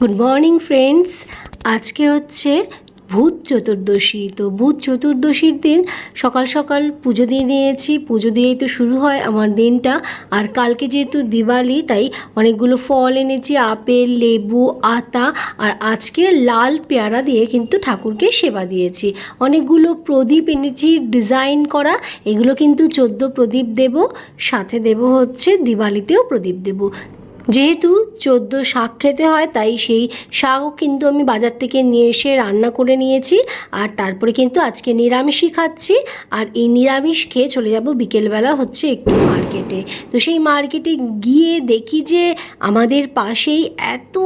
Good morning friends আজকে হচ্ছে ভূত চতুর্দশী। তো ভূত চতুর্দশীর দিন সকাল সকাল পুজো দিয়ে নিয়েছি। পুজো দিয়েই তো শুরু হয় আমার দিনটা। আর কালকে যেহেতু দিওয়ালি, তাই অনেকগুলো ফল এনেছি, আপেল, লেবু, আতা। আর আজকে লাল পেয়ারা দিয়ে কিন্তু ঠাকুরকে সেবা দিয়েছি। অনেকগুলো প্রদীপ এনেছি, ডিজাইন করা। এগুলো কিন্তু চোদ্দ প্রদীপ দেব। সাথে দেব হচ্ছে দিওয়ালিতেও প্রদীপ দেব। যেহেতু চোদ্দ শাক খেতে হয়, তাই সেই শাকও কিন্তু আমি বাজার থেকে নিয়ে এসে রান্না করে নিয়েছি। আর তারপরে কিন্তু আজকে নিরামিষই খাচ্ছি। আর এই নিরামিষ খেয়ে চলে যাব বিকেলবেলা হচ্ছে একটু মার্কেটে। তো সেই মার্কেটে গিয়ে দেখি যে আমাদের পাশেই এত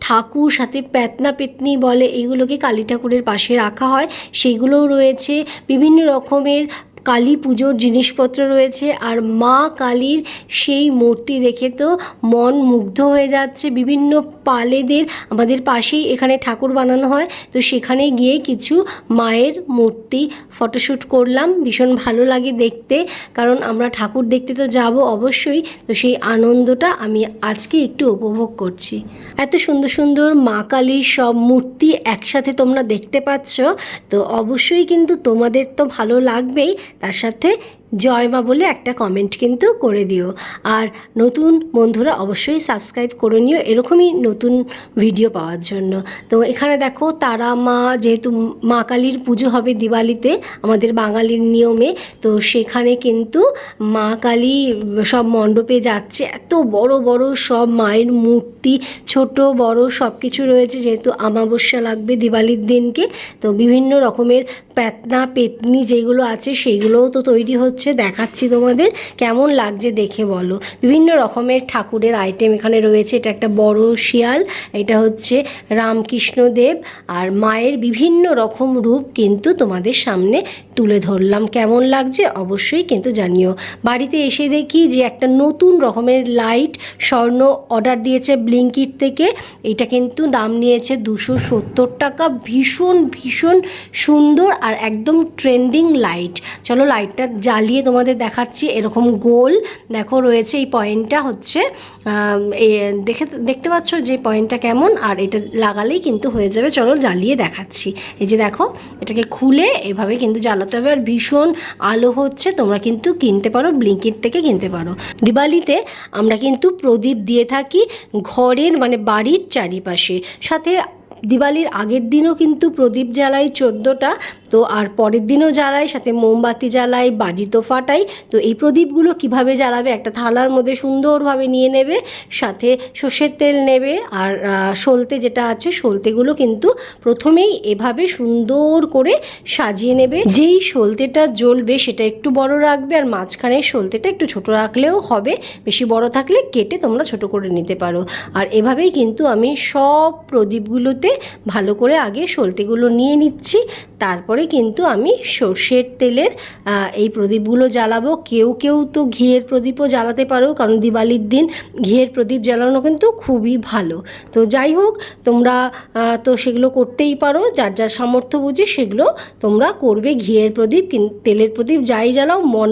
ঠাকুর, সাথে পেতনা পেতনি বলে, এগুলোকে কালী ঠাকুরের পাশে রাখা হয়। সেইগুলোও রয়েছে। বিভিন্ন রকমের কালী পুজোর জিনিসপত্র রয়েছে আর মা কালীর সেই মূর্তি দেখে তো মন মুগ্ধ হয়ে যাচ্ছে। বিভিন্ন পালেদের আমাদের পাশেই এখানে ঠাকুর বানানো হয়। তো সেখানে গিয়ে কিছু মায়ের মূর্তি ফটোশ্যুট করলাম। ভীষণ ভালো লাগে দেখতে। কারণ আমরা ঠাকুর দেখতে তো যাব অবশ্যই। তো সেই আনন্দটা আমি আজকে একটু উপভোগ করছি। এত সুন্দর সুন্দর মা কালীর সব মূর্তি একসাথে তোমরা দেখতে পাচ্ছ। তো অবশ্যই কিন্তু তোমাদের তো ভালো লাগবেই। তার সাথে জয় মা বলে একটা কমেন্ট কিন্তু করে দিও। আর নতুন বন্ধুরা অবশ্যই সাবস্ক্রাইব করে নিও এরকমই নতুন ভিডিও পাওয়ার জন্য। তো এখানে দেখো তারা মা যেহেতু মা কালীর পুজো হবে দিওয়ালিতে, আমাদের বাঙালির নিয়মে, তো সেখানে কিন্তু মা কালী সব মণ্ডপে যাচ্ছে। এত বড় বড় সব মায়ের মূর্তি, ছোট বড় সব কিছু রয়েছে যেহেতু আমাবস্যা লাগবে দিওয়ালির দিনকে। তো বিভিন্ন রকমের প্যাতনা, পেতনি যেগুলো আছে সেইগুলোও তো তৈরি হচ্ছে। দেখাচ্ছি তোমাদের কেমন লাগছে দেখে বলো। বিভিন্ন রকমের ঠাকুরের আইটেম এখানে রয়েছে, এটা একটা বড় শিয়াল, এটা হচ্ছে রামকৃষ্ণদেব আর মায়ের বিভিন্ন রকম রূপ কিন্তু তোমাদের সামনে তুলে ধরলাম। কেমন লাগছে অবশ্যই কিন্তু জানিও। বাড়িতে এসে দেখি যে একটা নতুন রকমের লাইট স্বর্ণ অর্ডার দিয়েছে ব্লিঙ্কিট থেকে। এটা কিন্তু দাম নিয়েছে দুশো সত্তর টাকা। ভীষণ ভীষণ সুন্দর আর একদম ট্রেন্ডিং লাইট চলো লাইটটা জ্বালিয়ে তোমাদের দেখাচ্ছি এরকম গোল। দেখো রয়েছে এই পয়েন্টটা হচ্ছে দেখে, দেখতে পাচ্ছ যে পয়েন্টটা কেমন, আর এটা লাগালেই কিন্তু হয়ে যাবে। চলো জ্বালিয়ে দেখাচ্ছি। এই যে দেখো, এটাকে খুলে এভাবে কিন্তু জ্বালাতে হবে, আর ভীষণ আলো হচ্ছে, তোমরা কিন্তু কিনতে পারো, ব্লিঙ্কিট থেকে কিনতে পারো। দিওয়ালিতে আমরা কিন্তু প্রদীপ দিয়ে থাকি ঘরের মানে বাড়ির চারিপাশে। সাথে দিওয়ালির আগের দিনও কিন্তু প্রদীপ জ্বালাই চোদ্দোটা তো আর পরের দিনও জ্বালাই সাথে মোমবাতি জ্বালাই বাজি তো ফাটাই তো এই প্রদীপগুলো কীভাবে জ্বালাবে? একটা থালার মধ্যে সুন্দরভাবে নিয়ে নেবে, সাথে সর্ষের তেল নেবে, আর সলতে যেটা আছে, সলতেগুলো কিন্তু প্রথমেই এভাবে সুন্দর করে সাজিয়ে নেবে। যেই সলতেটা জ্বলবে, সেটা একটু বড় রাখবে, আর মাঝখানে সলতেটা একটু ছোট রাখলেও হবে। বেশি বড় থাকলে কেটে তোমরা ছোট করে নিতে পারো। আর এভাবেই কিন্তু আমি সব প্রদীপগুলোতে ভালো করে আগে সলতেগুলো নিয়ে নিচ্ছি। তারপরে কিন্তু আমি সর্ষের তেলের এই প্রদীপগুলো জ্বালাবো। কেউ কেউ তো ঘিয়ের প্রদীপও জ্বালাতে পারো, কারণ দিওয়ালির দিন ঘিয়ের প্রদীপ জ্বালানো কিন্তু খুবই ভালো। তো যাই হোক, তোমরা তো সেগুলো করতেই পারো, যার যার সামর্থ্য বুঝে সেগুলো তোমরা করবে। ঘিয়ের প্রদীপ তেলের প্রদীপ যাই জ্বালাও, মন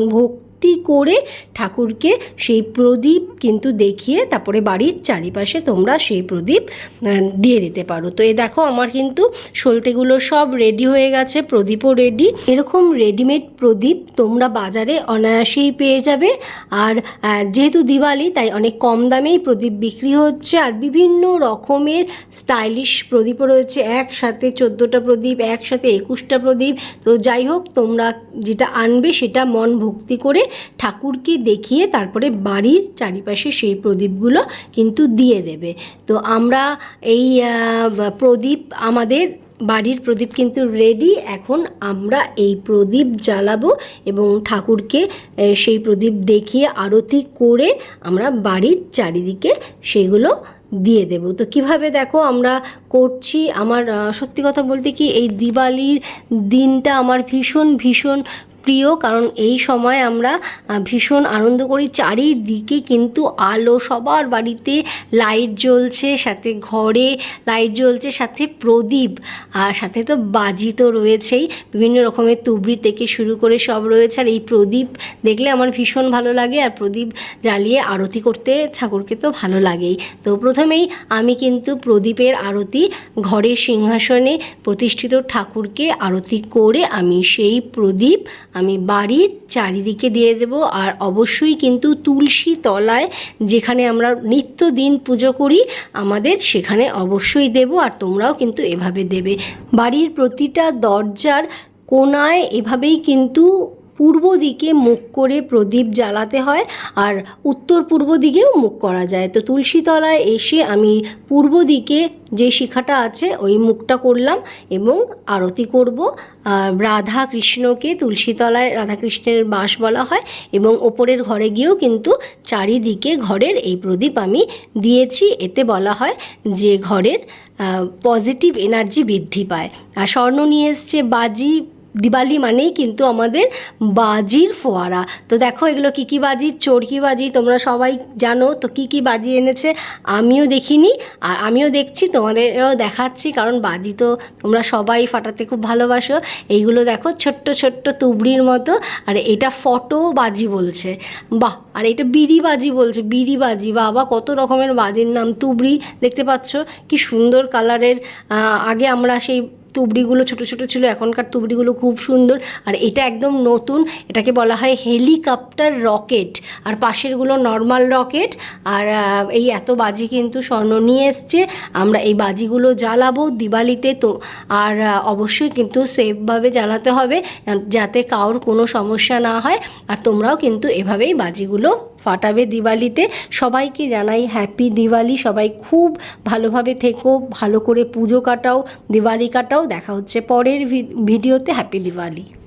ভক্তি করে ঠাকুরকে সেই প্রদীপ কিন্তু দেখিয়ে তারপরে বাড়ির চারিপাশে তোমরা সেই প্রদীপ দিয়ে দিতে পারো। তো এ দেখো আমার কিন্তু সলতেগুলো সব রেডি হয়ে গেছে, প্রদীপও রেডি এরকম রেডিমেড প্রদীপ তোমরা বাজারে অনায়াসেই পেয়ে যাবে। আর যেহেতু দিওয়ালি, তাই অনেক কম দামেই প্রদীপ বিক্রি হচ্ছে। আর বিভিন্ন রকমের স্টাইলিশ প্রদীপও রয়েছে। একসাথে চোদ্দোটা প্রদীপ, একসাথে একুশটা প্রদীপ। তো যাই হোক, তোমরা যেটা আনবে সেটা মন ভক্তি করে ঠাকুরকে দেখিয়ে তারপরে বাড়ির চারিপাশে সেই প্রদীপগুলো কিন্তু দিয়ে দেবে। তো আমরা এই প্রদীপ, আমাদের বাড়ির প্রদীপ কিন্তু রেডি এখন আমরা এই প্রদীপ জ্বালাবো এবং ঠাকুরকে সেই প্রদীপ দেখিয়ে আরতি করে আমরা বাড়ির চারিদিকে সেগুলো দিয়ে দেব। তো কীভাবে দেখো আমরা করছি, আমার সত্যি কথা বলতে কি এই দিওয়ালির দিনটা আমার ভীষণ ভীষণ প্রিয়, কারণ এই সময় আমরা ভীষণ আনন্দ করি। চারিদিকে কিন্তু আলো, সবার বাড়িতে লাইট জ্বলছে, সাথে ঘরে লাইট জ্বলছে, সাথে প্রদীপ, আর সাথে তো বাজি তো রয়েছেই। বিভিন্ন রকমের তুবড়ি থেকে শুরু করে সব রয়েছে, আর এই প্রদীপ দেখলে আমার ভীষণ ভালো লাগে, আর প্রদীপ জ্বালিয়ে আরতি করতে ঠাকুরকে তো ভালো লাগেই। তো প্রথমেই আমি কিন্তু প্রদীপের আরতি ঘরের সিংহাসনে প্রতিষ্ঠিত ঠাকুরকে আরতি করে আমি সেই প্রদীপ আমি বাড়ির চারিদিকে দিয়ে দেব আর অবশ্যই কিন্তু তুলসী তলায় যেখানে আমরা নিত্য দিন পুজো করি, আমাদের সেখানে অবশ্যই দেব আর তোমরাও কিন্তু এভাবে দেবে। বাড়ির প্রতিটা দরজার কোনায় এভাবেই কিন্তু পূর্ব দিকে মুখ করে প্রদীপ জ্বালাতে হয় আর উত্তর পূর্ব দিকেও মুখ করা যায়। তো তুলসীতলায় এসে আমি পূর্ব দিকে যে শিখাটা আছে, ওই মুখটা করলাম এবং আরতি করব। রাধা কৃষ্ণকে তুলসী তলায় রাধাকৃষ্ণের বাস বলা হয় এবং ওপরের ঘরে গিয়েও কিন্তু চারিদিকে ঘরের এই প্রদীপ আমি দিয়েছি। এতে বলা হয় যে ঘরের পজিটিভ এনার্জি বৃদ্ধি পায়। আর স্বর্ণ নিয়ে এসছে বাজি দিওয়ালি মানেই কিন্তু আমাদের বাজির ফোয়ারা। তো দেখো এগুলো কী কী বাজি? চরকি বাজি? তোমরা সবাই জানো তো কী কী বাজি এনেছে? আমিও দেখিনি আর আমিও দেখছি, তোমাদেরও দেখাচ্ছি, কারণ বাজি তো তোমরা সবাই ফাটাতে খুব ভালোবাসো। এইগুলো দেখো ছোট্ট ছোট্ট তুবড়ির মতো, আর এটা ফটো বাজি বলছে। বাহ, আর এটা বিড়ি বাজি বলছে, বিড়ি বাজি। বাবা, কত রকমের বাজির নাম, তুবড়ি, দেখতে পাচ্ছ? কি সুন্দর কালারের আগে আমরা সেই তুবড়িগুলো ছোট ছোট ছিল, এখনকার তুবড়িগুলো খুব সুন্দর। আর এটা একদম নতুন, এটাকে বলা হয় হেলিকপ্টার রকেট। আর পাশেরগুলো নর্মাল রকেট। আর এই এত বাজি কিন্তু স্বর্ণ নিয়ে এসছে। আমরা এই বাজিগুলো জ্বালাবো দিওয়ালিতে তো। আর অবশ্যই কিন্তু সেফভাবে জ্বালাতে হবে, যাতে কারোর কোনো সমস্যা না হয়। আর তোমরাও কিন্তু এভাবেই বাজিগুলো ফাটাবে দিওয়ালিতে। সবাইকে জানাই হ্যাপি দিওয়ালি। সবাই খুব ভালোভাবে থেকো, ভালো করে পুজো কাটাও, দিওয়ালি কাটাও। দেখা হচ্ছে পরের ভিডিওতে হ্যাপি দিওয়ালি